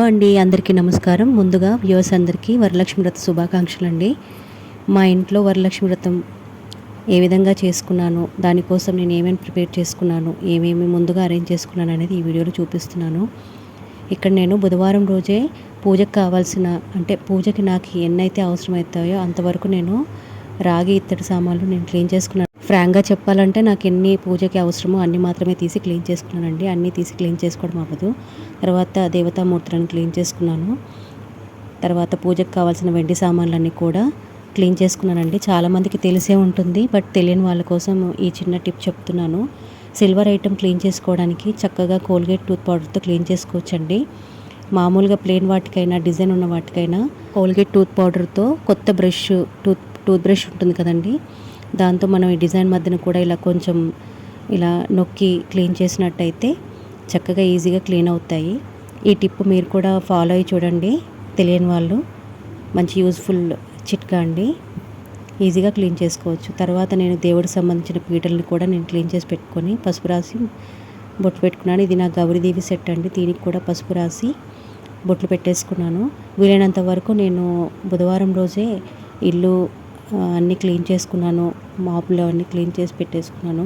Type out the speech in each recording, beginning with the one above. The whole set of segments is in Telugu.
హలో అండి అందరికీ నమస్కారం. ముందుగా వ్యూవర్స్ అందరికీ వరలక్ష్మి వ్రత శుభాకాంక్షలు అండి మా ఇంట్లో వరలక్ష్మి వ్రతం ఏ విధంగా చేసుకున్నాను దానికోసం నేను ఏమేమి ప్రిపేర్ చేసుకున్నాను ఏమేమి ముందుగా అరేంజ్ చేసుకున్నాను అనేది ఈ వీడియోలో చూపిస్తున్నాను. ఇక్కడ నేను బుధవారం రోజే పూజకు కావాల్సిన అంటే పూజకి నాకు ఎన్నైతే అవసరమవుతాయో అంతవరకు నేను రాగి ఇత్తడి సామాన్లు నేను క్లీన్ చేసుకున్నాను. ఫ్రాంక్గా చెప్పాలంటే నాకు ఎన్ని పూజకి అవసరమో అన్ని మాత్రమే తీసి క్లీన్ చేసుకున్నానండి. అన్నీ తీసి క్లీన్ చేసుకోవడం అవ్వదు. తర్వాత దేవతామూర్తులను క్లీన్ చేసుకున్నాను. తర్వాత పూజకు కావాల్సిన వెండి సామాన్లన్నీ కూడా క్లీన్ చేసుకున్నానండి. చాలామందికి తెలిసే ఉంటుంది బట్ తెలియని వాళ్ళ కోసం ఈ చిన్న టిప్ చెప్తున్నాను. సిల్వర్ ఐటెం క్లీన్ చేసుకోవడానికి చక్కగా కోల్గేట్ టూత్ పౌడర్తో క్లీన్ చేసుకోవచ్చండి. మామూలుగా ప్లేన్ వాటికైనా డిజైన్ ఉన్న వాటికైనా కోల్గేట్ టూత్ పౌడర్తో కొత్త బ్రష్ టూత్ టూత్ బ్రష్ ఉంటుంది కదండి. దాంతో మనం ఈ డిజైన్ మధ్యన కూడా ఇలా కొంచెం ఇలా నొక్కి క్లీన్ చేసినట్టయితే చక్కగా ఈజీగా క్లీన్ అవుతాయి. ఈ టిప్ మీరు కూడా ఫాలో అయ్యి చూడండి. తెలియని వాళ్ళు మంచి యూస్ఫుల్ చిట్కా అండి. ఈజీగా క్లీన్ చేసుకోవచ్చు. తర్వాత నేను దేవుడికి సంబంధించిన పీటల్ని కూడా నేను క్లీన్ చేసి పెట్టుకొని పసుపు రాసి బొట్టు పెట్టుకున్నాను. ఇది నా గౌరీదేవి సెట్ అండి. దీనికి కూడా పసుపు రాసి బొట్లు పెట్టేసుకున్నాను. వీలైనంత వరకు నేను బుధవారం రోజే ఇల్లు అన్నీ క్లీన్ చేసుకున్నాను. మాపులు అన్నీ క్లీన్ చేసి పెట్టేసుకున్నాను.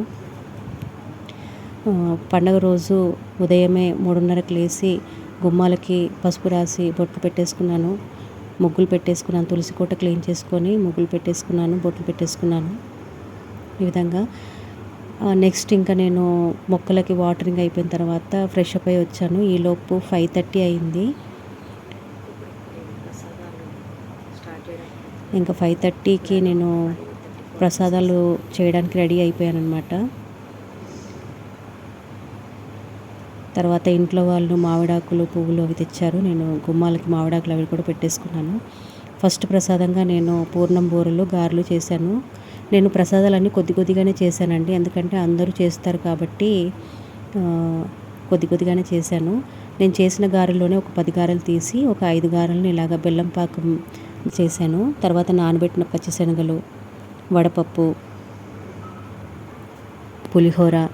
పండగ రోజు ఉదయమే మూడున్నరకు లేచి గుమ్మాలకి పసుపు రాసి బొట్లు పెట్టేసుకున్నాను. ముగ్గులు పెట్టేసుకున్నాను. తులసి కోట క్లీన్ చేసుకొని ముగ్గులు పెట్టేసుకున్నాను. బొట్లు పెట్టేసుకున్నాను. ఈ విధంగా. నెక్స్ట్ ఇంకా నేను మొక్కలకి వాటరింగ్ అయిపోయిన తర్వాత ఫ్రెష్ అప్ అయి వచ్చాను. ఈలోపు ఫైవ్ థర్టీ అయింది. ఇంకా ఫైవ్ థర్టీకి నేను ప్రసాదాలు చేయడానికి రెడీ అయిపోయాను అనమాట తర్వాత ఇంట్లో వాళ్ళు మామిడాకులు పువ్వులు అవి తెచ్చారు. నేను గుమ్మాలకి మామిడాకులు అవి కూడా పెట్టేసుకున్నాను. ఫస్ట్ ప్రసాదంగా నేను పూర్ణం బూరలు గారెలు చేశాను. నేను ప్రసాదాలన్నీ కొద్ది కొద్దిగానే చేశానండి. ఎందుకంటే అందరూ చేస్తారు కాబట్టి కొద్ది కొద్దిగానే చేశాను. నేను చేసిన గారెల్లోనే ఒక పది గారెలు తీసి ఒక ఐదు గారెలను ఇలాగ బెల్లం పాకం చేశాను. తర్వాత నానబెట్టిన పచ్చిశనగలు వడపప్పు పులిహోర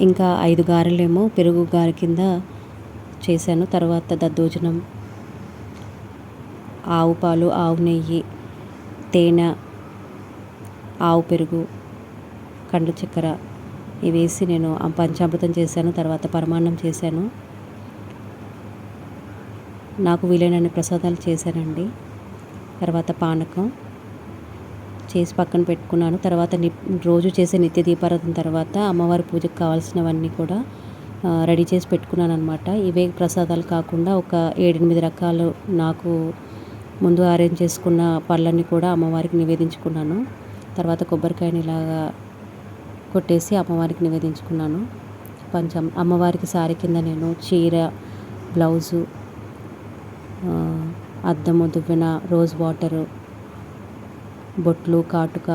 ఇంకా ఐదు గారెలేమో పెరుగు గారె కింద చేశాను. తర్వాత దద్దోజనం ఆవు పాలు ఆవు నెయ్యి తేనె ఆవు పెరుగు కండు చక్కెర ఇవి వేసి నేను ఆ పంచామృతం చేశాను. తర్వాత పరమాన్నం చేశాను. నాకు వీలైనన్ని ప్రసాదాలు చేశానండి. తర్వాత పానకం చేసి పక్కన పెట్టుకున్నాను. తర్వాత ని రోజు చేసే నిత్య దీపారాధన తర్వాత అమ్మవారి పూజకు కావాల్సినవన్నీ కూడా రెడీ చేసి పెట్టుకున్నాను అనమాట ఇవే ప్రసాదాలు కాకుండా ఒక ఏడెనిమిది రకాలు నాకు ముందు అరేంజ్ చేసుకున్న పళ్ళన్నీ కూడా అమ్మవారికి నివేదించుకున్నాను. తర్వాత కొబ్బరికాయని ఇలాగా కొట్టేసి అమ్మవారికి నివేదించుకున్నాను. పంచం అమ్మవారికి సారీ కింద నేను చీర బ్లౌజు అద్దము దువ్వెన రోజ్ వాటరు బొట్లు కాటుక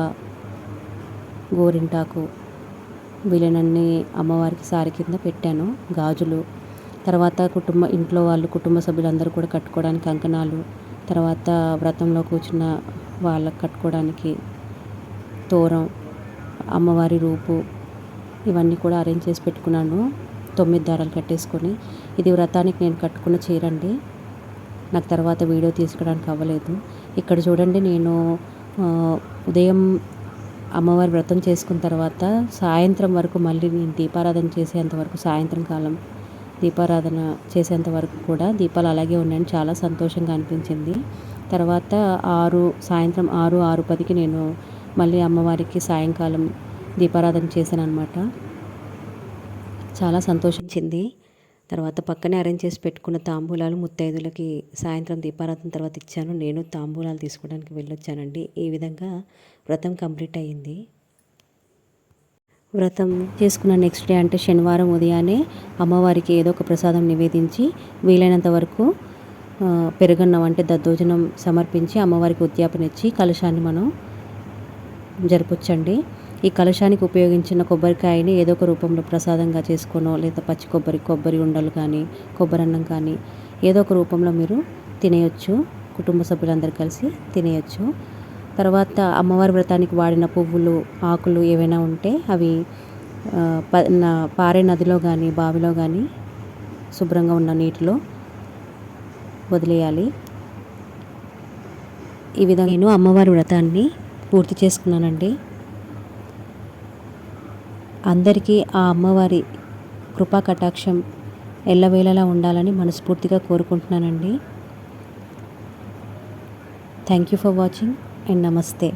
గోరింటాకు వీలైనన్ని అమ్మవారికి సారి కింద పెట్టాను గాజులు. తర్వాత కుటుంబ ఇంట్లో వాళ్ళు కుటుంబ సభ్యులందరూ కూడా కట్టుకోవడానికి కంకణాలు తర్వాత వ్రతంలో కూర్చున్న వాళ్ళకి కట్టుకోవడానికి తోరం అమ్మవారి రూపు ఇవన్నీ కూడా అరేంజ్ చేసి పెట్టుకున్నాను. తొమ్మిది దారాలు కట్టేసుకొని. ఇది వ్రతానికి నేను కట్టుకున్న చీర అండి. నాకు తర్వాత వీడియో తీసుకోవడానికి అవ్వలేదు. ఇక్కడ చూడండి నేను ఉదయం అమ్మవారి వ్రతం చేసుకున్న తర్వాత సాయంత్రం వరకు మళ్ళీ నేను దీపారాధన చేసేంత వరకు సాయంత్రం కాలం దీపారాధన చేసేంత వరకు కూడా దీపాలు అలాగే ఉన్నాయని చాలా సంతోషంగా అనిపించింది. తర్వాత ఆరు సాయంత్రం ఆరు ఆరు పదికి నేను మళ్ళీ అమ్మవారికి సాయంకాలం దీపారాధన చేశాను అనమాట చాలా సంతోషించింది. తర్వాత పక్కనే అరేంజ్ చేసి పెట్టుకున్న తాంబూలాలు ముత్తైదులకి సాయంత్రం దీపారాధన తర్వాత ఇచ్చాను. నేను తాంబూలాలు తీసుకోవడానికి వెళ్ళొచ్చానండి. ఈ విధంగా వ్రతం కంప్లీట్ అయ్యింది. వ్రతం చేసుకున్న నెక్స్ట్ డే అంటే శనివారం ఉదయాన్నే అమ్మవారికి ఏదో ఒక ప్రసాదం నివేదించి వీలైనంత వరకు పెరుగన్నం అంటే దద్దోజనం సమర్పించి అమ్మవారికి ఉద్యాపన ఇచ్చి కలశాన్ని మనం జరపొచ్చండి. ఈ కలశానికి ఉపయోగించిన కొబ్బరికాయని ఏదో ఒక రూపంలో ప్రసాదంగా చేసుకోనో లేదా పచ్చి కొబ్బరి కొబ్బరి ఉండలు కానీ కొబ్బరి అన్నం కానీ ఏదో ఒక రూపంలో మీరు తినేయొచ్చు. కుటుంబ సభ్యులందరూ కలిసి తినేయొచ్చు. తర్వాత అమ్మవారి వ్రతానికి వాడిన పువ్వులు ఆకులు ఏవైనా ఉంటే అవి ప- పారే నదిలో కానీ బావిలో కానీ శుభ్రంగా ఉన్న నీటిలో వదిలేయాలి. ఈ విధంగా నేను అమ్మవారి వ్రతాన్ని పూర్తి చేసుకున్నానండి. అందరికీ ఆ అమ్మవారి కృపా కటాక్షం ఎల్లవేళలా ఉండాలని మనస్ఫూర్తిగా కోరుకుంటున్నానండి. Thank you for watching and నమస్తే